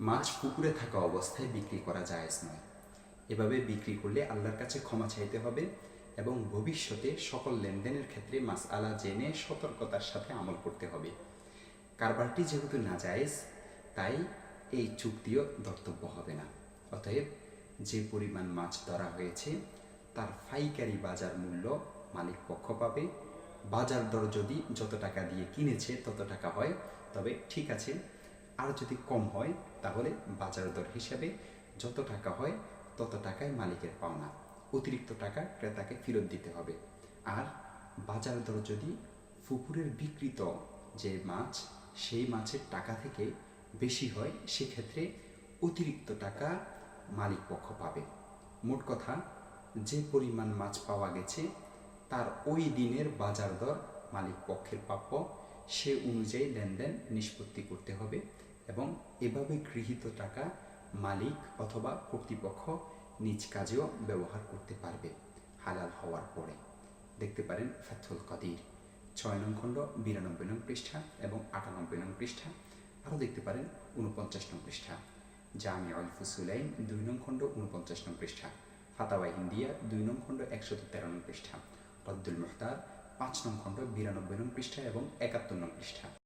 মাছ পুকুরে থাকা অবস্থায় বিক্রি করা জায়েজ নয়। এভাবে বিক্রি করলে আল্লাহর কাছে ক্ষমা চাইতে হবে এবং ভবিষ্যতে সকল লেনদেনের ক্ষেত্রে মাস আলা জেনে সতর্কতার সাথে আমল করতে হবে। কারবারটি যেহেতু না জায়েজ তাই এই চুক্তিও ধর্তব্য হবে না। অতএব যে পরিমাণ মাছ ধরা হয়েছে, তার পাইকারি বাজার মূল্য মালিক পক্ষ পাবে। বাজার দর যদি যত টাকা দিয়ে কিনেছে তত টাকা হয়, তবে ঠিক আছে আর যদি কম হয়, তাহলে বাজার দর হিসাবে যত টাকা হয়, তত টাকায় মালিকের পাওনা। অতিরিক্ত টাকা ক্রেতাকে ফেরত দিতে হবে। আর বাজার দর যদি পুকুরের বিকৃত যে মাছ, সেই মাছের টাকা থেকে বেশি হয়, সেক্ষেত্রে অতিরিক্ত টাকা মালিক পক্ষ পাবে। মোট কথা, যে পরিমাণ মাছ পাওয়া গেছে, তার ওই দিনের বাজার দর মালিক পক্ষের প্রাপ্য সে অনুযায়ী লেনদেন নিষ্পত্তি করতে হবে এবং এভাবে গৃহীত টাকা মালিক অথবা কর্তৃপক্ষ নিজ কাজেও ব্যবহার করতে পারবে হালাল হওয়ার পরে। দেখতে পারেন ফাথুল কাদির, ছয় নং খণ্ড, বিরানব্বই নং পৃষ্ঠা এবং আটানব্বই নং পৃষ্ঠা। আরও দেখতে পারেন উনপঞ্চাশ নং পৃষ্ঠা। জামি আল ফুসুলাইন, দুই নং খণ্ড উনপঞ্চাশ নং পৃষ্ঠা। ফাতাওয়া ইন্ডিয়া দুই নং খণ্ড একশত তেরো নং পৃষ্ঠা। রদ্দুল মুখতার পাঁচ নং খণ্ড বিরানব্বই নং পৃষ্ঠা এবং একাত্তর নং পৃষ্ঠা।